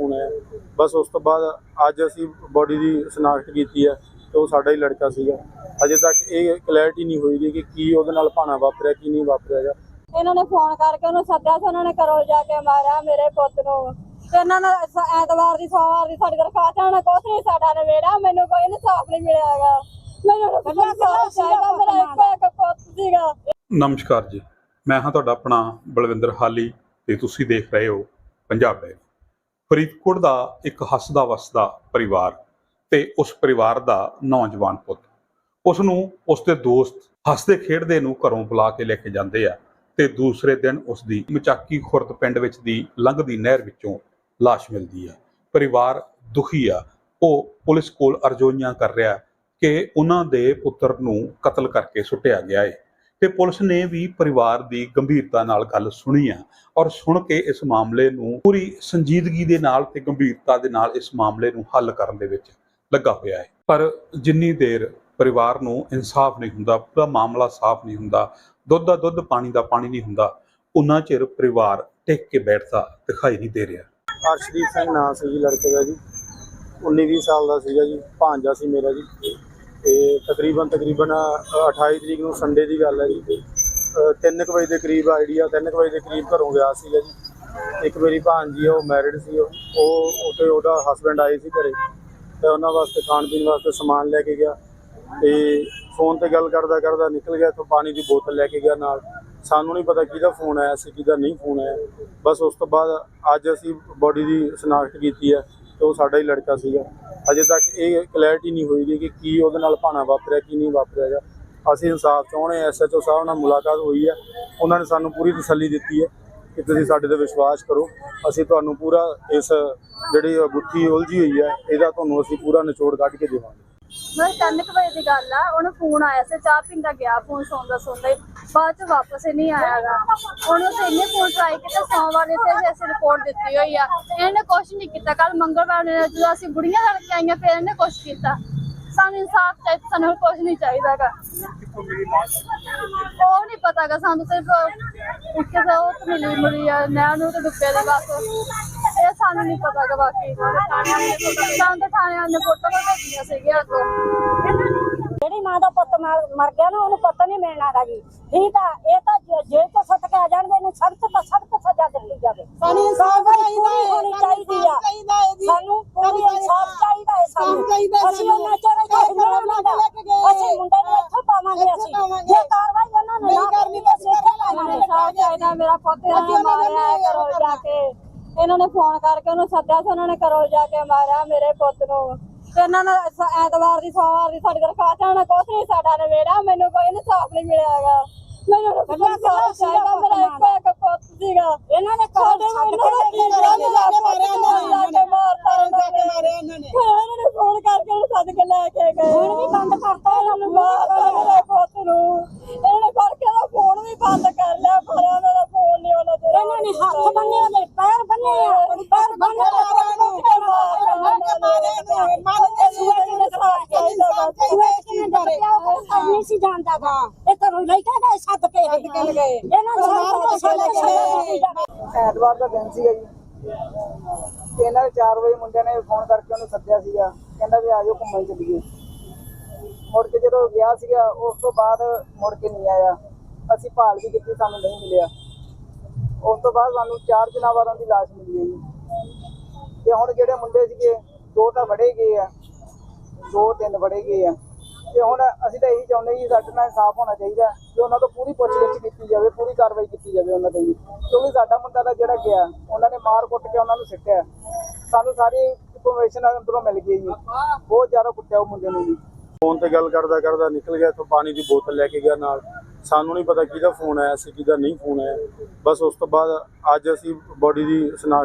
Phone ਆਇਆ। ਬਸ ਉਸ ਤੋਂ ਬਾਅਦ ਅੱਜ ਅਸੀਂ ਬੋਡੀ ਦੀ ਸ਼ਨਾਖਤ ਕੀਤੀ ਹੈ ਤੇ ਉਹ ਸਾਡਾ ਹੀ ਲੜਕਾ ਸੀਗਾ। ਅਜੇ ਤੱਕ ਇਹ ਕਲੈਰਿਟੀ ਨਹੀਂ ਹੋਈ ਕਿ ਕੀ ਉਹਦੇ ਨਾਲ ਭਾਣਾ ਵਾਪਰਿਆ ਕੀ ਨਹੀਂ ਵਾਪਰਿਆਗਾ ਇਹਨਾਂ ਨੇ ਫੋਨ ਕਰਕੇ ਉਹਨੂੰ ਸੱਦਿਆ ਸੀ ਉਹਨਾਂ ਨੇ ਕਰੋਲ ਜਾ ਕੇ ਮਾਰਿਆ ਮੇਰੇ ਪੁੱਤ ਨੂੰ। ਤੇ ਇਹਨਾਂ ਨੇ ਐਤਵਾਰ ਦੀ ਸੋਮਵਾਰ ਦੀ ਸਾਡੀ ਦਰਖਾਸਤ ਉਹਨਾਂ ਕੁਛ ਨਹੀਂ ਸਾਡਾ ਨਵੇੜਾ ਮੈਨੂੰ ਕੋਈ ਇਨਸਾਫ ਨਹੀਂ ਮਿਲਿਆਗਾ ਮੈਨੂੰ ਇਨਸਾਫ ਚਾਹੀਦਾ ਮੇਰਾ ਇੱਕੋ ਇੱਕ ਪੁੱਤ ਸੀਗਾ। ਨਮਸਕਾਰ ਜੀ ਮੈਂ ਹਾਂ ਤੁਹਾਡਾ ਆਪਣਾ ਬਲਵਿੰਦਰ ਹਾਲੀ ਤੇ ਤੁਸੀਂ ਦੇਖ ਰਹੇ ਹੋ ਪੰਜਾਬ ਡਾਇਰੀ ਫਰੀਦਕੋਟ ਦਾ ਇੱਕ ਹੱਸਦਾ ਵਸਦਾ ਪਰਿਵਾਰ ਤੇ ਉਸ ਪਰਿਵਾਰ ਦਾ ਨੌਜਵਾਨ ਪੁੱਤ। ਉਸ ਨੂੰ ਉਸ ਦੇ ਦੋਸਤ ਹੱਸਦੇ ਖੇਡਦੇ ਨੂੰ ਘਰੋਂ ਬੁਲਾ ਕੇ ਲੈ ਕੇ ਜਾਂਦੇ ਆ ਤੇ ਦੂਸਰੇ ਦਿਨ ਉਸ ਦੀ ਮਚਾਕੀ ਖੁਰਦ ਪਿੰਡ ਵਿੱਚ ਦੀ ਲੰਘਦੀ ਨਹਿਰ ਵਿੱਚੋਂ ਲਾਸ਼ ਮਿਲਦੀ ਆ। ਪਰਿਵਾਰ ਦੁਖੀ ਆ। ਉਹ ਪੁਲਿਸ ਕੋਲ ਅਰਜ਼ੋਈਆਂ ਕਰ ਰਿਹਾ ਕਿ ਉਹਨਾਂ ਦੇ ਪੁੱਤਰ ਨੂੰ ਕਤਲ ਕਰਕੇ ਸੁੱਟਿਆ ਗਿਆ ਹੈ ਤੇ ਪੁਲਿਸ ਨੇ ਵੀ ਪਰਿਵਾਰ ਦੀ ਗੰਭੀਰਤਾ ਨਾਲ ਗੱਲ ਸੁਣੀ ਆ ਔਰ ਸੁਣ ਕੇ ਇਸ ਮਾਮਲੇ ਨੂੰ ਪੂਰੀ ਸੰਜੀਦਗੀ ਦੇ ਨਾਲ ਤੇ ਗੰਭੀਰਤਾ ਦੇ ਨਾਲ ਇਸ ਮਾਮਲੇ ਨੂੰ ਹੱਲ ਕਰਨ ਦੇ ਵਿੱਚ ਲੱਗਾ ਹੋਇਆ ਹੈ। ਪਰ ਜਿੰਨੀ ਦੇਰ ਪਰਿਵਾਰ ਨੂੰ ਇਨਸਾਫ ਨਹੀਂ ਹੁੰਦਾ, ਪੂਰਾ ਮਾਮਲਾ ਸਾਫ਼ ਨਹੀਂ ਹੁੰਦਾ, ਦੁੱਧ ਦਾ ਦੁੱਧ, ਪਾਣੀ ਦਾ ਪਾਣੀ ਨਹੀਂ ਹੁੰਦਾ, ਉਨਾ ਚਿਰ ਪਰਿਵਾਰ ਟਿਕ ਕੇ ਬੈਠਦਾ ਦਿਖਾਈ ਨਹੀਂ ਦੇ ਰਿਹਾ। ਅਰਸ਼ਦੀਪ ਸਿੰਘ ਨਾਂ ਸੀ ਜੀ, ਲੜਕੇ ਦਾ ਜੀ। 19 20 ਸਾਲ ਦਾ ਸੀਗਾ ਜੀ ਭਾਂਜਾ ਸੀ ਮੇਰਾ ਜੀ। ਤੇ ਤਕਰੀਬਨ ਤਕਰੀਬਨ ਅ, 28 ਤਰੀਕ ਨੂੰ ਸੰਡੇ ਦੀ ਗੱਲ ਹੈ ਜੀ। 3 ਵਜੇ ਦੇ ਕਰੀਬ ਆਈਡੀਆ 3 ਵਜੇ ਦੇ ਕਰੀਬ ਘਰੋਂ ਗਿਆ ਸੀਗਾ ਜੀ। ਇੱਕ ਮੇਰੀ ਭਾਂਜੀ ਆ ਉਹ ਮੈਰਿਡ ਸੀ। ਉਹ ਉਹ ਉੱਥੇ ਉਹਦਾ ਹਸਬੰਡ ਆਏ ਸੀ ਘਰੇ। ਤੇ ਉਹਨਾਂ ਵਾਸਤੇ ਖਾਣ ਪੀਣ ਵਾਸਤੇ ਸਮਾਨ ਲੈ ਕੇ ਗਿਆ। ਤੇ ਫੋਨ ਤੇ ਗੱਲ ਕਰਦਾ ਕਰਦਾ ਨਿਕਲ ਗਿਆ ਤੋਂ ਪਾਣੀ ਦੀ ਬੋਤਲ ਲੈ ਕੇ ਗਿਆ ਨਾਲ। ਸਾਨੂੰ ਨਹੀਂ ਪਤਾ ਕਿਹਦਾ ਫੋਨ ਆਇਆ ਸੀ ਕਿਹਦਾ ਨਹੀਂ ਫੋਨ ਆਇਆ। ਬਸ ਉਸ ਤੋਂ ਬਾਅਦ ਅੱਜ ਅਸੀਂ ਬੋਡੀ ਦੀ ਸ਼ਨਾਖਤ ਕੀਤੀ ਹੈ ਤੇ ਉਹ ਸਾਡਾ ਹੀ ਲੜਕਾ ਸੀਗਾ। ਅਜੇ ਤੱਕ ਇਹ ਕਲੈਰਿਟੀ ਨਹੀਂ ਹੋਈ ਕਿ ਕੀ ਉਹਦੇ ਨਾਲ ਭਾਣਾ ਵਾਪਰਿਆ ਕੀ ਨਹੀਂ ਵਾਪਰਿਆਗਾ ਅਸੀਂ ਇਨਸਾਫ ਚਾਹੁੰਦੇ ਐਸਐਚਓ ਸਾਹਿਬ ਨਾਲ ਮੁਲਾਕਾਤ ਹੋਈ ਹੈ। ਉਹਨਾਂ ਨੇ ਸਾਨੂੰ ਪੂਰੀ ਤਸੱਲੀ ਦਿੱਤੀ ਹੈ ਕਿ ਤੁਸੀਂ ਸਾਡੇ ਤੇ ਵਿਸ਼ਵਾਸ ਕਰੋ। ਅਸੀਂ ਤੁਹਾਨੂੰ ਪੂਰਾ ਇਸ ਜਿਹੜੀ ਗੁੱਥੀ ਉਲਝੀ ਹੋਈ ਹੈ, ਇਹਦਾ ਤੁਹਾਨੂੰ ਅਸੀਂ ਪੂਰਾ ਨਿਚੋੜ ਕੱਢ ਕੇ ਦੇਵਾਂਗੇ। ਮੈਂ ਤਿੰਨ ਕੁ ਵਜੇ ਦੀ ਗੱਲ ਆ, ਉਹਨੂੰ ਫੋਨ ਆਇਆ ਸੀ, ਚਾਹ ਪੀਂਦਾ ਗਿਆ ਫੋਨ ਸੌਂਦਾ ਸੌਂਦਾ ਹੀ ਬਾਅਦ ਚ ਵਾਪਸ ਹੀ ਨਹੀਂ ਆਇਆਗਾ ਉਹਨੂੰ ਤੇ ਇੰਨੇ ਫੋਨ ਟਰਾਈ ਕੀਤੇ, ਸੋਮਵਾਰ ਦੇ ਤੇ ਅਸੀਂ ਰਿਪੋਰਟ ਦਿੱਤੀ ਹੋਈ ਆ। ਇਹਨੇ ਕੁਛ ਨਹੀਂ ਕੀਤਾ। ਕੱਲ ਮੰਗਲਵਾਰ ਨੇ ਜਦੋਂ ਅਸੀਂ ਬੁੜੀਆਂ ਲੜ ਕੇ ਆਈਆਂ, ਫਿਰ ਇਹਨੇ ਕੁਛ ਕੀਤਾ। ਸਾਨੂੰ ਇਨਸਾਫ ਚਾਹੀਦਾ, ਸਾਨੂੰ ਹੋਰ ਕੁਛ ਨਹੀਂ ਚਾਹੀਦਾਗਾ ਉਹ ਨਹੀਂ ਪਤਾਗਾ ਸਾਨੂੰ ਸਿਰਫ ਇੱਕੇ ਦਾ ਉਹ ਤੇ ਮਿਲੀ ਮਿਲੀ ਆ ਨੈਣ ਨੂੰ ਤੇ ਡੁੱਬੇ ਦੇ ਬਸ। ਇਹ ਸਾਨੂੰ ਨਹੀਂ ਪਤਾਗਾ ਬਾਕੀ। ਸਾਨੂੰ ਤਾਂ ਥਾਣਿਆਂ ਨੇ ਫੋਟੋ ਭੇਜੀਆਂ ਸੀਗੀਆਂ ਤੋਂ ਜਿਹੜੀ ਮਾਂ ਦਾ ਪੁੱਤ ਮਰ ਮਰ ਗਿਆ ਨਾ ਉਹਨੂੰ ਪੁੱਤ ਨਹੀਂ ਮਿਲਣਾ ਗਾ ਜੀ। ਠੀਕ ਆ ਇਹ ਤਾਂ ਜੇ- ਤੋਂ ਸੁੱਟ ਕੇ ਆ ਜਾਣਗੇ ਇਹਨੂੰ ਸਖਤ ਤੋਂ ਸਖਤ ਸਜ਼ਾ ਦਿੱਤੀ ਜਾਵੇ। ਸਾਨੂੰ ਇਨਸਾਫ ਚਾਹੀਦਾ ਹੈ ਹੋਣੀ ਚਾਹੀਦੀ ਆ। ਹੈ ਸਾਨੂੰ ਪੂਰੀ ਇਨਸਾਫ ਚਾਹੀਦਾ ਹੈ ਸਾਨੂੰ। ਹੈ ਅਸੀਂ। ਉਹਨਾਂ ਨਾ ਲੈ ਕੇ ਗਏ। ਅਸੀਂ ਮੁੰਡੇ ਨੂੰ ਇੱਥੇ ਪਾਵਾਂਗੇ ਅਸੀਂ। ਜੇ ਕਾਰਵਾਈ ਉਹਨਾਂ ਨੇ ਨਹੀਂ ਨਾ ਕਰਨੀ ਤਾਂ ਅਸੀਂ ਇੱਥੇ ਚਾਹੀਦਾ ਮੇਰਾ ਪੁੱਤ ਨੇ ਮਾਰਿਆ ਹੈ ਘਰੋਂ ਜਾ ਕੇ। ਇਹਨਾਂ ਨੇ ਫੋਨ ਕਰਕੇ ਉਹਨੂੰ ਸੱਦਿਆ ਸੀ ਉਹਨਾਂ ਨੇ ਘਰੋਂ ਜਾ ਕੇ ਮਾਰਿਆ ਮੇਰੇ ਪੁੱਤ ਨੂੰ। ਤੇ ਇਹਨਾਂ ਨੇ ਸ- ਐਤਵਾਰ ਦੀ ਸੋਮਵਾਰ ਦੀ ਸਾਡੀ ਦਰਖਾਸਤ ਉਹਨਾਂ ਕੁਛ ਨਹੀਂ ਸਾਡਾ ਨਵੇੜਾ ਮੈਨੂੰ ਕੋਈ ਇਨਸਾਫ ਨਹੀਂ ਮਿਲਿਆਗਾ ਮੈਨੂੰ ਇਨਸਾਫ ਚਾਹੀਦਾ ਮੇਰਾ ਇੱਕੋ ਇੱਕ ਪੁੱਤ ਸੀਗਾ। ਇਹਨਾਂ ਨੇ ਮੈਨੂੰ ਤਾਂ ਕੀ ਕਰਾਂ ਮੈਂ ਜਾ ਕੇ ਮਾਰਿਆ ਉਹਨਾਂ ਨੇ ਮਾਰਤਾ ਜਾ ਕੇ ਮਾਰਿਆ ਇਹਨਾਂ ਨੇ ਫਿਰ ਇਹਨਾਂ ਨੇ ਫੋਨ ਕਰਕੇ ਉਹਨੂੰ ਸੱਦ ਕੇ ਲੈ ਕੇ ਗਏ ਹੁਣ ਵੀ ਬੰਦ ਕਰਤਾ ਇਹਨਾਂ ਨੂੰ ਮਾਰਤਾ ਮੇਰੇ ਪੁੱਤ ਨੂੰ ਇਹਨਾਂ ਨੇ ਫੜ ਕੇ ਉਹਦਾ ਫੋਨ ਵੀ ਬੰਦ ਕਰ ਲਿਆ ਪਰ ਉਹਨਾਂ ਦਾ ਫੋਨ ਨਹੀਂ ਉਹਨਾਂ ਦੇ ਇਹਨਾਂ ਨੇ ਹੱਥ ਬੰਨੇ ਉਹਦੇ ਪੈਰ ਬੰਨੇ ਆ ਪੈਰ ਬੰਨੇ ਆ ਨਹੀਂ ਸੀ ਜਾਣਦਾ ਗਾ ਇਹ ਘਰੋਂ ਲੈ ਕੇ ਗਏ ਸੱਦ ਕੇ ਕੇ ਗਏ। ਇਹਨਾਂ ਨੂੰ ਮਾਰ ਸੱਦ ਕੇ ਗਏ। ਐਤਵਾਰ ਦਾ ਦਿਨ ਸੀਗਾ ਜੀ। ਤੇ ਇਹਨਾਂ ਦੇ 4 ਵਜੇ ਮੁੰਡਿਆਂ ਨੇ ਫੋਨ ਕਰਕੇ ਉਹਨੂੰ ਸੱਦਿਆ ਸੀਗਾ। ਕਹਿੰਦਾ ਵੀ ਆਜੋ ਘੁੰਮਣ ਚੱਲੀਏ। ਮੁੜ ਕੇ ਜਦੋਂ ਗਿਆ ਸੀਗਾ ਉਸ ਤੋਂ ਬਾਅਦ ਮੁੜ ਕੇ ਨਹੀਂ ਆਇਆ। ਅਸੀਂ ਭਾਲ ਵੀ ਕੀਤੀ ਸਾਨੂੰ ਨਹੀਂ ਮਿਲਿਆ। ਉਸ ਤੋਂ ਬਾਅਦ ਸਾਨੂੰ 4 ਦਿਨਾਂ ਬਾਅਦ ਉਹਦੀ ਲਾਸ਼ ਮਿਲੀ ਹੈ ਜੀ। ਤੇ ਹੁਣ ਜਿਹੜੇ ਮੁੰਡੇ ਸੀਗੇ ਦੋ ਤਾਂ ਫੜੇ ਗਏ ਆ। ਦੋ ਤਿੰਨ ਫੜੇ ਗਏ ਆ। ਤੇ ਹੁਣ ਅਸੀਂ ਤਾਂ ਇਹੀ ਚਾਹੁੰਦੇ ਜੀ ਸਾਡੇ ਨਾਲ ਇਨਸਾਫ ਹੋਣਾ ਚਾਹੀਦਾ ਕਿ ਉਹਨਾਂ ਤੋਂ ਪੂਰੀ ਪੁੱਛਗਿੱਛ ਕੀਤੀ ਜਾਵੇ, ਪੂਰੀ ਕਾਰਵਾਈ ਕੀਤੀ ਜਾਵੇ ਉਹਨਾਂ ਤੇ ਕਿਉਂਕਿ ਸਾਡਾ ਮੁੰਡਾ ਦਾ ਜਿਹੜਾ ਗਿਆ, ਉਹਨਾਂ ਨੇ ਮਾਰ ਕੁੱਟ ਕੇ ਉਹਨਾਂ ਨੂੰ ਸਿੱਟਿਆ। ਸਾਨੂੰ ਸਾਰੀ ਇਨਫੋਰਮੇਸ਼ਨ ਅੰਦਰੋਂ ਮਿਲ ਗਈ ਜੀ। ਬਹੁਤ ਜ਼ਿਆਦਾ ਕੁੱਟਿਆ ਉਹ ਮੁੰਡੇ ਨੂੰ ਜੀ। ਫੋਨ ਤੇ ਗੱਲ ਕਰਦਾ ਕਰਦਾ ਨਿਕਲ ਗਿਆ ਤੋਂ ਪਾਣੀ ਦੀ ਬੋਤਲ ਲੈ ਕੇ ਗਿਆ ਨਾਲ। ਸਾਨੂੰ ਨਹੀਂ ਪਤਾ ਕਿਹਦਾ ਫੋਨ ਆਇਆ ਸੀ, ਕਿਹਦਾ ਨਹੀਂ ਫੋਨ ਆਇਆ। ਬਸ ਉਸ ਤੋਂ ਬਾਅਦ ਅੱਜ ਅਸੀਂ ਬੋਡੀ ਦੀ ਸ਼ਨਾਖਤ